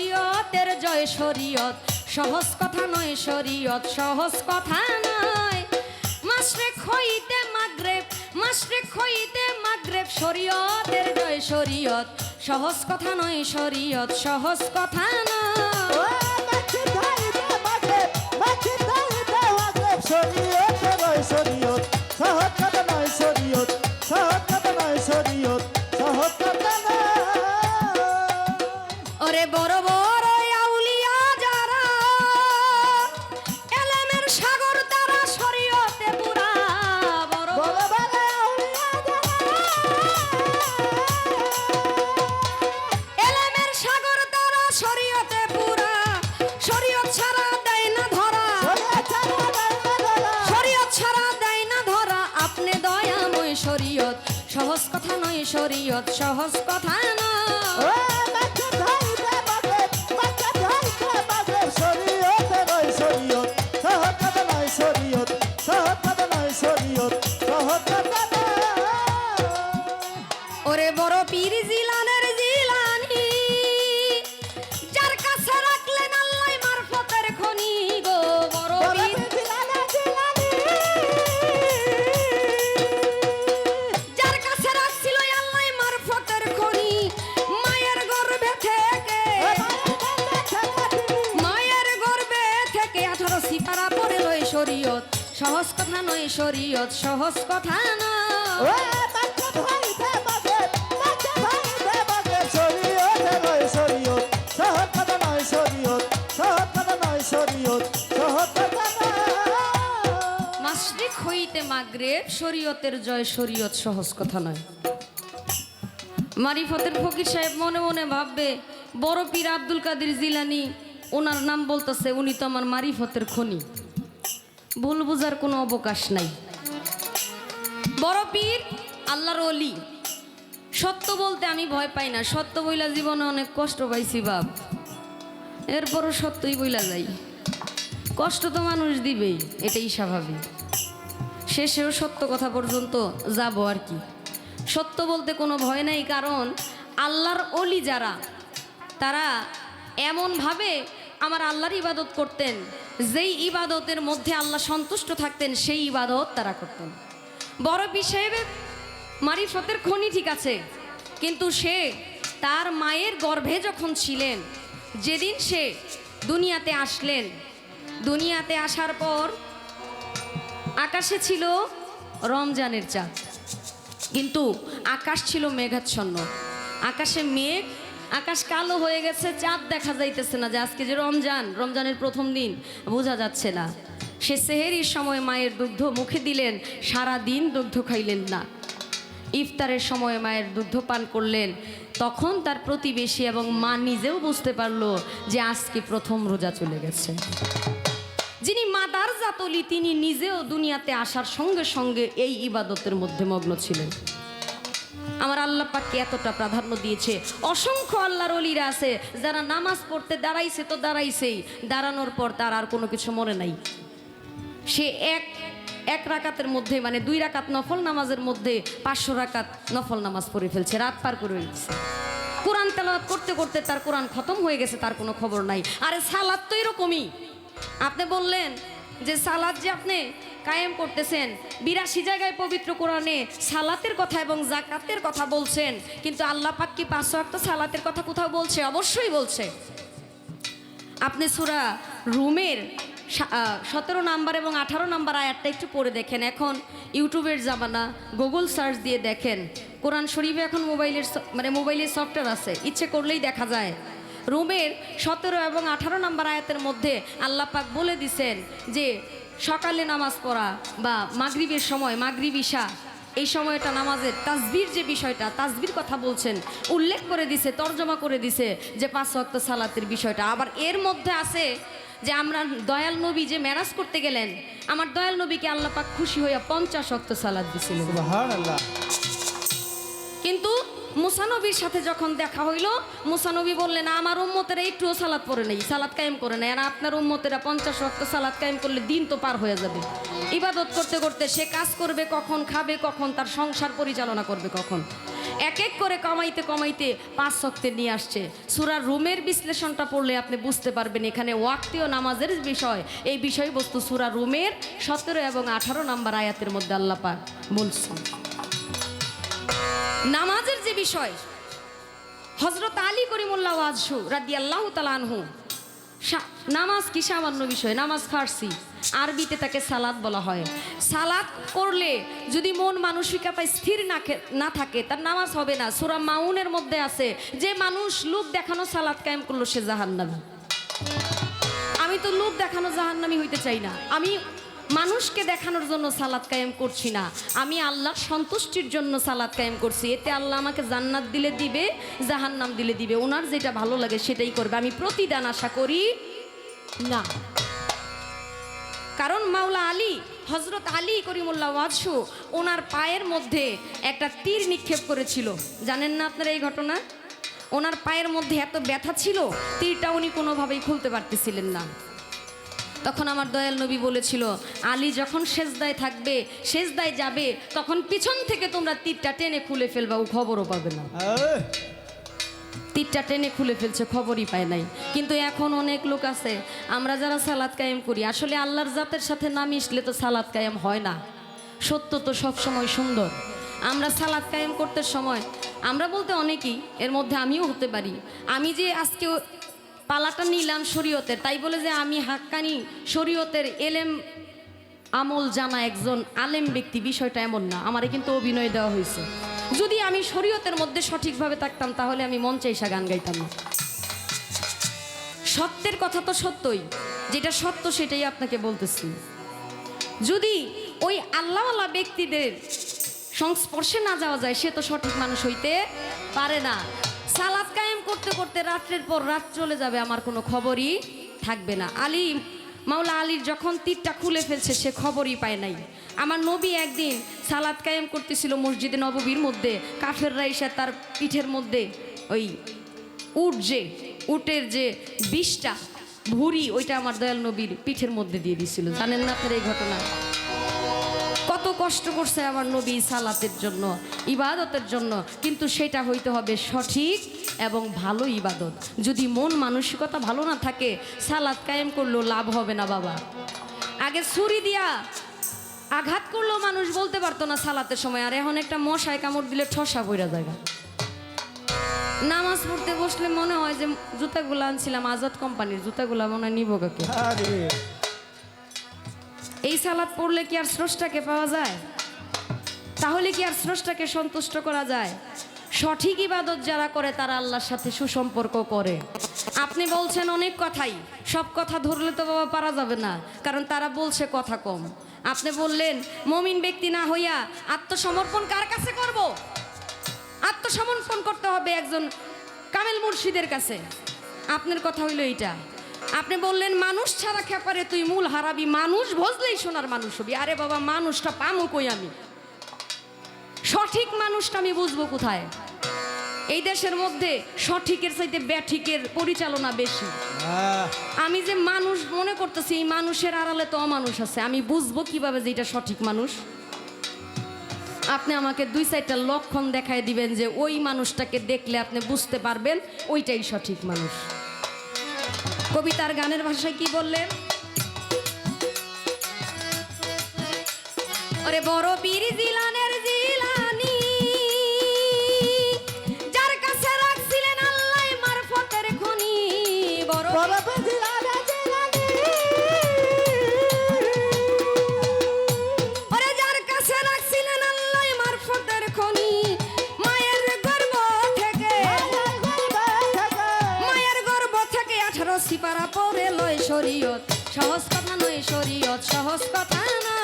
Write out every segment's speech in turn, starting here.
শরীয়তের জয় শরীয়ত। সহজ কথা নয় শরীয়ত, সহজ কথা নয়। মাসরে খইতে মাগরেব মাসরে খইতে মাগরেব। শরীয়তের জয় শরীয়ত। সহজ কথা নয় শরীয়ত, সহজ কথা নয়। শরীয়ত সহজ কথা নয়। সহজ কথা নয় শরীয়ত সহজ কথা নয়। মাসরিক হইতে মাগরেব শরীয়তের জয় শরীয়ত সহজ কথা নয়। মারিফতের ফকির সাহেব মনে মনে ভাববে বড় পীর আব্দুল কাদের জিলানি ওনার নাম বলতেছে উনি তো আমার মারিফতের খনি। ভুল বুঝার কোনো অবকাশ নাই। বড় পীর, আল্লাহর অলি সত্য বলতে আমি ভয় পাই না। সত্য বইলা জীবনে অনেক কষ্ট পাইছি বাপ। এরপরও সত্যই বইলা যাই। কষ্ট তো মানুষ দিবেই, এটাই স্বাভাবিক। শেষেও সত্য কথা পর্যন্ত যাব আর কি। সত্য বলতে কোনো ভয় নাই, কারণ আল্লাহর অলি যারা, তারা এমনভাবে আমার আল্লাহর ইবাদত করতেন। যেই ইবাদতের মধ্যে আল্লাহ সন্তুষ্ট থাকতেন, সেই ইবাদত তারা করতেন। বড় সাহেবের মারিফতের খনি ঠিক আছে, কিন্তু সে তার মায়ের গর্ভে যখন ছিলেন, যেদিন সে দুনিয়াতে আসলেন, দুনিয়াতে আসার পর আকাশে ছিল রমজানের চাঁদ। কিন্তু আকাশ ছিল মেঘাচ্ছন্ন। আকাশে মেঘ আকাশ কালো হয়ে গেছে, চাঁদ দেখা যাইতেছে না যে আজকে যে রমজান, রমজানের প্রথম দিন, বোঝা যাচ্ছে না। সে সেহেরির সময় মায়ের দুগ্ধ মুখে দিলেন, সারা দিন দুগ্ধ খাইলেন না। ইফতারের সময় মায়ের দুগ্ধ পান করলেন, তখন তার প্রতিবেশী এবং মা নিজেও বুঝতে পারল যে আজকে প্রথম রোজা চলে গেছে। যিনি মাদার জাতলি, তিনি নিজেও দুনিয়াতে আসার সঙ্গে সঙ্গে এই ইবাদতের মধ্যে মগ্ন ছিলেন। আমার আল্লাহ পাককে এতটা প্রাধান্য দিয়েছে। অসংখ্য আল্লাহর অলিরা আছে, যারা নামাজ পড়তে দাঁড়াইছে তো দাঁড়াইছেই। দাঁড়ানোর পর তার আর কোনো কিছু মনে নাই। সে এক এক রাকাতের মধ্যে মানে দুই রাকাত নফল নামাজের মধ্যে পাঁচশো রাকাত নফল নামাজ পড়ে ফেলছে, রাত পার করে ফেলছে। কোরআন তেলাওয়াত করতে করতে তার কোরআন খতম হয়ে গেছে, তার কোনো খবর নাই। আরে সালাদ তো এরকমই। আপনি বললেন যে সালাদ যে আপনি কায়েম করতেছেন। বিরাশি জায়গায় পবিত্র কোরআনে সালাতের কথা এবং জাকাতের কথা বলছেন। কিন্তু আল্লাহ পাক কি পাঁচশো একটা সালাতের কথা কোথাও বলছে? অবশ্যই বলছে। আপনি সুরা রুমের সতেরো নাম্বার এবং আঠারো নাম্বার আয়াতটা একটু পড়ে দেখেন। এখন ইউটিউবের জামানা, গুগল সার্চ দিয়ে দেখেন। কোরআন শরীফে এখন মোবাইলের মানে মোবাইলের সফটওয়্যার আছে। ইচ্ছে করলেই দেখা যায়। রুমের সতেরো এবং আঠারো নাম্বার আয়াতের মধ্যে আল্লাহ পাক বলে দিছেন যে সকালে নামাজ পড়া বা মাগরিবের সময়, মাগরিব ইশা এই সময়টা নামাজের তাজবির যে বিষয়টা তাজবির কথা বলছেন, উল্লেখ করে দিছে, তর্জমা করে দিছে যে পাঁচ ওয়াক্ত সালাতের বিষয়টা। আবার এর মধ্যে আছে যে আমরা দয়াল নবী যে ম্যারাজ করতে গেলেন, আমার দয়াল নবীকে আল্লাপাক খুশি হইয়া পঞ্চাশ অক্ত সালাদ কিন্তু মুসানবীর সাথে যখন দেখা হইল, মুসানবী বললেন, আমার উম্মতেরা একটুও সালাদ পরে নেই সালাদ কায়েম করে নেই আর আপনার উম্মতেরা পঞ্চাশ ওয়াক্ত সালাদ কায়েম করলে দিন তো পার হয়ে যাবে। ইবাদত করতে করতে সে কাজ করবে কখন, খাবে কখন, তার সংসার পরিচালনা করবে কখন? এক এক করে কমাইতে কমাইতে পাঁচ শক্তে নিয়ে আসছে। সুরার রুমের বিশ্লেষণটা পড়লে আপনি বুঝতে পারবেন, এখানে ওয়াক্তীয় নামাজের বিষয়। এই বিষয়বস্তু সুরা রুমের সতেরো এবং আঠারো নাম্বার আয়াতের মধ্যে আল্লাহ পাক বলছেন। নামাজের যে বিষয় হজরত আলী করিমুল্লাহ ওয়াজহু রাদি আল্লাহ তালানহু নামাজ কি সামান্য বিষয়? নামাজ ফার্সি, আরবিতে তাকে সালাদ বলা হয়। সালাদ করলে যদি মন মানসিকতায় স্থির না না থাকে, তার নামাজ হবে না। সুরা মাউনের মধ্যে আছে, যে মানুষ লোক দেখানো সালাদ কায়েম করল সে জাহান্নামী। আমি তো লোক দেখানো জাহান্নামি হইতে চাই না। আমি মানুষকে দেখানোর জন্য সালাদ কায়েম করছি না। আমি আল্লাহর সন্তুষ্টির জন্য সালাদ কায়েম করছি। এতে আল্লাহ আমাকে জান্নাত দিলে দিবে, জাহান্নাম দিলে দিবে। ওনার যেটা ভালো লাগে সেটাই করবে। আমি প্রতিদান আশা করি না। কারণ মাওলা আলী হজরত আলী করিমুল্লাহ ওয়াজসু ওনার পায়ের মধ্যে একটা তীর নিক্ষেপ করেছিল। জানেন না আপনারা এই ঘটনা? ওনার পায়ের মধ্যে এত ব্যথা ছিল, তীরটা উনি কোনোভাবেই খুলতে পারতেছিলেন না। তখন আমার দয়াল নবী বলেছিল আলী যখন সেজদায় থাকবে সেজদায় যাবে তখন পিছন থেকে তোমরা তীরটা টেনে খুলে ফেলবা ও খবরও পাবে না। তীরটা টেনে খুলে ফেলছে খবরই পায় নাই। কিন্তু এখন অনেক লোক আছে আমরা যারা সালাদ কায়েম করি আসলে আল্লাহর জাতের সাথে না মিশলে তো সালাদ কায়েম হয় না। সত্য তো সবসময় সুন্দর। আমরা সালাদ কায়েম করতে সময় আমরা বলতে অনেকেই এর মধ্যে আমিও হতে পারি। আমি যে আজকে পালাটা নিলাম শরীয়তের। তাই বলে যে আমি হাক্কানি শরীয়তের এলেম আমল জানা একজন আলেম ব্যক্তি, বিষয়টা এমন না। আমারে কিন্তু অভিনয় দেওয়া হয়েছে। যদি আমি শরীয়তের মধ্যে সঠিকভাবে থাকতাম, তাহলে আমি মঞ্চে এসে গান গাইতাম না। সত্যের কথা তো সত্যই। যেটা সত্য সেটাই আপনাকে বলতেছি। যদি ওই আল্লাহওয়ালা ব্যক্তিদের সংস্পর্শে না যাওয়া যায়, সে তো সঠিক মানুষ হইতে পারে না। করতে করতে রাত্রের পর রাত চলে যাবে, আমার কোনো খবরই থাকবে না। আলী, মাওলা আলীর যখন তীরটা খুলে ফেলছে, সে খবরই পায় নাই। আমার নবী একদিন সালাদ কায়েম করতেছিল মসজিদে নববীর মধ্যে, কাফেররা এসে তার পিঠের মধ্যে ওই উট যে, উটের যে বিষটা, ভুড়ি, ওইটা আমার দয়াল নবীর পিঠের মধ্যে দিয়ে দিছিল। জানেন না আপনার এই ঘটনা? কষ্ট করছে আমার নবী সালাতের জন্য, ইবাদতের জন্য, কিন্তু সেটা হইতে হবে সঠিক এবং ভালো ইবাদত। যদি মন মানসিকতা ভালো না থাকে, সালাত কায়েম করলেও লাভ হবে না বাবা। আগে ছুরি দিয়া আঘাত করলেও মানুষ বলতে পারতো না সালাতের সময়, আর এখন একটা মশায় কামড় দিলে ঠসা বইরা জায়গা নামাজ পড়তে বসলে মনে হয় যে জুতাগুলো আনছিলাম, আজাদ কোম্পানির জুতাগুলো মনে হয় নিব কাকে? এই সালাদ পড়লে কি আর স্রষ্টাকে পাওয়া যায়? তাহলে কি আর স্রষ্টাকে সন্তুষ্ট করা যায়? সঠিক ইবাদত যারা করে, তারা আল্লাহর সাথে সুসম্পর্ক করে। আপনি বলছেন অনেক কথাই, সব কথা ধরলে তো বাবা পারা যাবে না, কারণ তারা বলছে কথা কম। আপনি বললেন, মমিন ব্যক্তি না হইয়া আত্মসমর্পণ কার কাছে করব? আত্মসমর্পণ করতে হবে একজন কামেল মুর্শিদের কাছে। আপনার কথা হইল এইটা। আপনি বললেন মানুষ ছাড়া খেপারে তুই মূল হারাবি। মানুষ ভজলেই সোনার মানুষ হবি। আরে বাবা মানুষটা পামু কই আমি? সঠিক মানুষটা আমি বুঝব কোথায়? এই দেশের মধ্যে সঠিকের চাইতে ব্যাঠিকের পরিচালনা বেশি। আমি যে মানুষ মনে করতেছি এই মানুষের আড়ালে তো অমানুষ আছে। আমি বুঝব কীভাবে যে এটা সঠিক মানুষ। আপনি আমাকে দুই চারটা লক্ষণ দেখায় দিবেন যে ওই মানুষটাকে দেখলে আপনি বুঝতে পারবেন ওইটাই সঠিক মানুষ। কবিতার গানের ভাষায় কি বললেন? ওরে বড় পীর জিলানের জিলানি, যার কাছে রাখছিলেন আল্লাহ মারফতের খনি। বড় বড় শরীয়ত সহজ কথা না।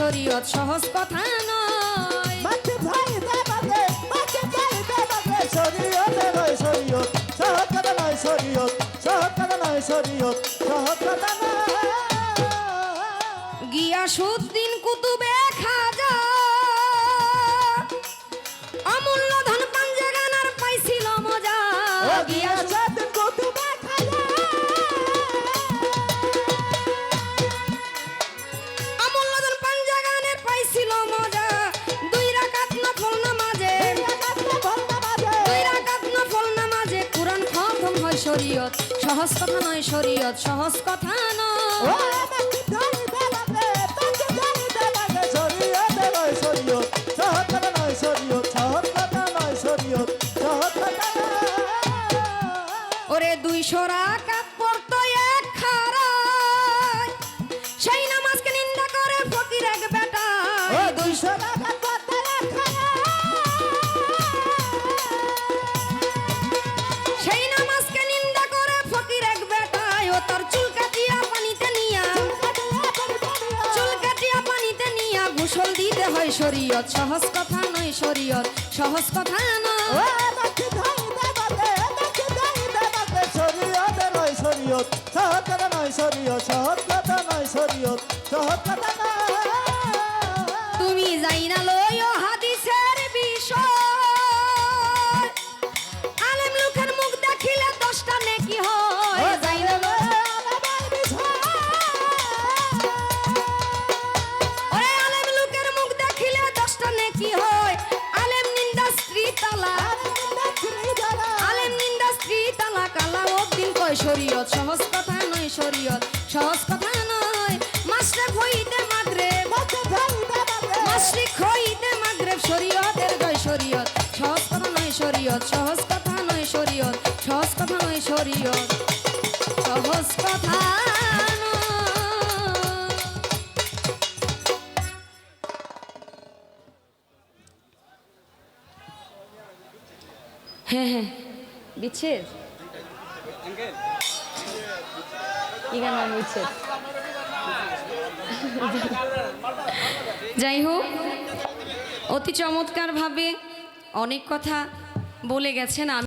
শরীয়ত সহজ কথা নয়। গিয়া সুদ্দিন কুতুবে মাছি শরীয়ত সহজ কথা নয় শরীয়ত সহজ কথা নয়। ওরে দুইশো বাগে হয় শরীয়ত সহজ কথা নয়। শরীয়ত সহজ কথা নয় তুমি শরীয়ত, সহজ কথা নয় শরীয়ত, সহজ কথা নয়। মাস্টার হইতে মাগরে মাসরিক হইতে মাগরে শরীয়তের জয় শরীয়ত। সহজ কথা নয় শরীয়ত, সহজ কথা নয় শরীয়ত, সহজ কথা নয় শরীয়ত। সহজ কথা হ্যাঁ হ্যাঁ। বিচ্ছেদ? যাই হোক অতি চমৎকারভাবে অনেক কথা বলে গেছেন।